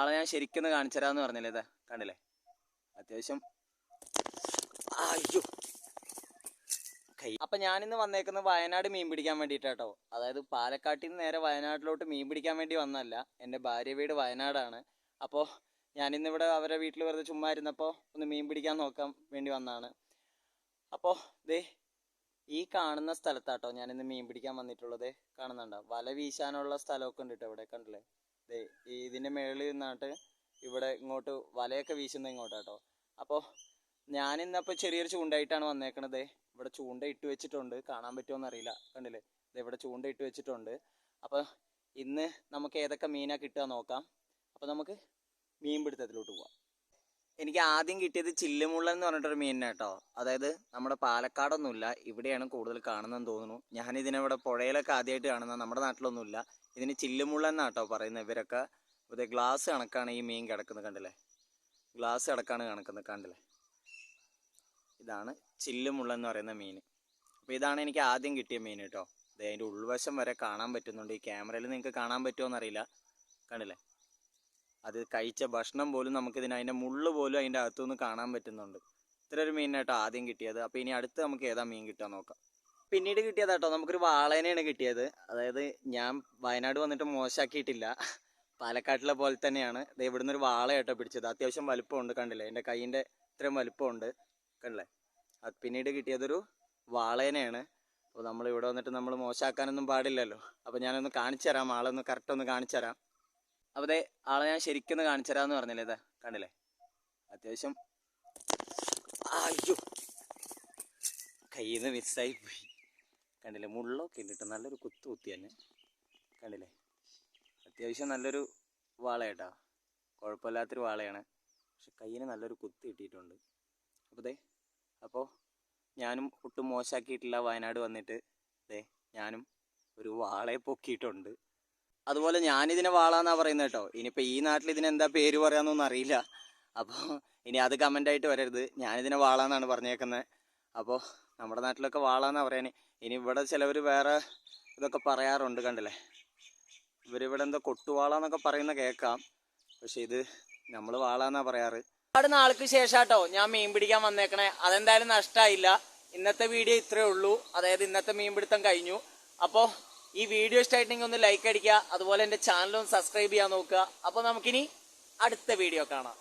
ആളെ ഞാൻ ശരിക്കും കാണിച്ചു തരാന്ന് പറഞ്ഞില്ലേ ഇതാ കണ്ടില്ലേ? അത്യാവശ്യം അയ്യോ. കൈ അപ്പൊ ഞാനിന്ന് വന്നേക്കുന്നത് വയനാട് മീൻ പിടിക്കാൻ വേണ്ടിയിട്ടാട്ടോ. അതായത് പാലക്കാട്ടിൽ നിന്ന് നേരെ വയനാട്ടിലോട്ട് മീൻ പിടിക്കാൻ വേണ്ടി വന്നല്ല എന്റെ ഭാര്യ വീട് വയനാടാണ്. അപ്പോൾ ഞാനിന്നിവിടെ അവരെ വീട്ടിൽ വെറുതെ ചുമ്മാ ഇരുന്നപ്പോൾ ഒന്ന് മീൻ പിടിക്കാൻ നോക്കാൻ വേണ്ടി വന്നതാണ്. അപ്പോൾ ദേ ഈ കാണുന്ന സ്ഥലത്താട്ടോ ഞാനിന്ന് മീൻ പിടിക്കാൻ വന്നിട്ടുള്ളത്. കാണുന്നുണ്ടോ? വല വീശാനുള്ള സ്ഥലമൊക്കെ ഉണ്ട് കേട്ടോ ഇവിടെ കണ്ടില്ലേ? ദേ ഇതിന്റെ മേളിൽ നിന്നാട്ട് ഇവിടെ ഇങ്ങോട്ട് വലയൊക്കെ വീശുന്നത് ഇങ്ങോട്ടാട്ടോ. അപ്പോൾ ഞാനിന്നപ്പോൾ ചെറിയൊരു ചൂണ്ടയായിട്ടാണ് വന്നേക്കണത്. ഇവിടെ ചൂണ്ട ഇട്ട് വെച്ചിട്ടുണ്ട്. കാണാൻ പറ്റുമോ അറിയില്ല കണ്ടില്ലേ? ഇവിടെ ചൂണ്ട ഇട്ട് വെച്ചിട്ടുണ്ട്. അപ്പോൾ ഇന്ന് നമുക്ക് ഏതൊക്കെ മീനാണ് കിട്ടുക നോക്കാം. അപ്പോൾ നമുക്ക് മീൻ പിടുത്തത്തിലോട്ട് പോവാം. എനിക്ക് ആദ്യം കിട്ടിയത് ചില്ലുമുള്ളൻ എന്ന് പറഞ്ഞിട്ടൊരു മീനിനെ കേട്ടോ അതായത് നമ്മുടെ പാലക്കാടൊന്നുമില്ല. ഇവിടെയാണ് കൂടുതൽ കാണുന്നതെന്ന് തോന്നുന്നു. ഞാൻ ഇതിനവിടെ പുഴയിലൊക്കെ ആദ്യമായിട്ട് കാണുന്ന നമ്മുടെ നാട്ടിലൊന്നുമില്ല. ഇതിന് ചില്ലുമുള്ളൻ എന്നാട്ടോ പറയുന്നത്. ഇവരൊക്കെ ഇത് ഗ്ലാസ് കണക്കാണ് ഈ മീൻ കിടക്കുന്നത് കണ്ടില്ലേ? ഗ്ലാസ് കിടക്കാണ് കണക്കുന്നത് കണ്ടില്ലേ? ഇതാണ് ചില്ലുമുള്ളൻ എന്ന് പറയുന്ന മീൻ. അപ്പോൾ ഇതാണ് എനിക്ക് ആദ്യം കിട്ടിയ മീൻ കേട്ടോ അതെ അതിന്റെ ഉൾവശം വരെ കാണാൻ പറ്റുന്നുണ്ട്. ഈ ക്യാമറയിൽ നിങ്ങൾക്ക് കാണാൻ പറ്റുമോ എന്നറിയില്ല. കണ്ടില്ലേ? അത് കഴിച്ച ഭക്ഷണം പോലും നമുക്കിതിന് അതിന്റെ മുള്ള് പോലും അതിന്റെ അകത്തുനിന്ന് കാണാൻ പറ്റുന്നുണ്ട്. ഇത്ര ഒരു മീനായിട്ടോ ആദ്യം കിട്ടിയത്. അപ്പോൾ ഇനി അടുത്ത് നമുക്ക് ഏതാ മീൻ കിട്ടുക നോക്കാം. പിന്നീട് കിട്ടിയതാട്ടോ നമുക്കൊരു വാളേനെയാണ് കിട്ടിയത്. അതായത് ഞാൻ വയനാട് വന്നിട്ട് മോശമാക്കിയിട്ടില്ല പാലക്കാട്ടിലെ പോലെ തന്നെയാണ്. ഇത് ഇവിടുന്ന് ഒരു വാളയായിട്ടോ പിടിച്ചത്. അത്യാവശ്യം വലുപ്പമുണ്ട് കണ്ടില്ലേ? എന്റെ കൈയിന്റെ ഇത്രയും വലുപ്പമുണ്ട്. കണ്ടില്ലേ? അത് പിന്നീട് കിട്ടിയതൊരു വാളേനെയാണ്. അപ്പോൾ നമ്മൾ ഇവിടെ വന്നിട്ട് നമ്മൾ മോശമാക്കാനൊന്നും പാടില്ലല്ലോ. അപ്പോൾ ഞാനൊന്ന് കാണിച്ചു തരാം ആളൊന്ന് കറക്റ്റ് ഒന്ന് കാണിച്ചു തരാം ദേ ആളെ ഞാൻ ശരിക്കൊന്ന് കാണിച്ചു തരാമെന്ന് പറഞ്ഞില്ലേ ഇതാ കണ്ടില്ലേ? അത്യാവശ്യം അയ്യോ. കയ്യിൽ നിന്ന് മിസ്സായി പോയി. കണ്ടില്ലേ? മുള്ളൊക്കെ ഉണ്ട് നല്ലൊരു കുത്തു കുത്തി തന്നെ. കണ്ടില്ലേ? അത്യാവശ്യം നല്ലൊരു വാളയാട്ടാ. കുഴപ്പമില്ലാത്തൊരു വാളയാണ്. പക്ഷെ കയ്യിന് നല്ലൊരു കുത്ത് കിട്ടിയിട്ടുണ്ട്. അപ്പോൾ ദേ അപ്പോൾ ഞാനും ഒട്ടും മോശമാക്കിയിട്ടില്ല വയനാട് വന്നിട്ട് ദേ ഞാനും ഒരു വാളയെ പൊക്കിയിട്ടുണ്ട്. അതുപോലെ ഞാനിതിനെ വാളാന്നാ പറയുന്നത് കേട്ടോ. ഇനിയിപ്പോൾ ഈ നാട്ടിൽ ഇതിന് എന്താ പേര് പറയാന്നൊന്നും അറിയില്ല. അപ്പോൾ ഇനി അത് കമന്റ് ആയിട്ട് വരരുത്. ഞാനിതിനെ വാളാന്നാണ് പറഞ്ഞേക്കുന്നത് അപ്പോൾ നമ്മുടെ നാട്ടിലൊക്കെ വാളാന്നാ പറയാൻ ഇനി ഇവിടെ ചിലവർ വേറെ ഇതൊക്കെ പറയാറുണ്ട് കണ്ടില്ലേ? ഇവരിവിടെ എന്താ കൊട്ടുവാളാന്നൊക്കെ പറയുന്ന കേൾക്കാം പക്ഷെ ഇത് നമ്മൾ വാളാന്നാ പറയാറ്. ഒരുപാട് നാൾക്ക് ശേഷാട്ടോ ഞാൻ മീൻ പിടിക്കാൻ വന്നേക്കണേ. അതെന്തായാലും നഷ്ടമായില്ല ഇന്നത്തെ വീഡിയോ ഇത്രേ ഉള്ളൂ. അതായത് ഇന്നത്തെ മീൻ പിടുത്തം കഴിഞ്ഞു. അപ്പോൾ ഈ വീഡിയോ ഇഷ്ടമായിട്ടുണ്ടെങ്കിൽ ഒന്ന് ലൈക്ക് അടിക്കുക അതുപോലെ എന്റെ ചാനലും സബ്സ്ക്രൈബ് ചെയ്യാൻ നോക്കുക. അപ്പോൾ നമുക്കിനി അടുത്ത വീഡിയോ കാണാം.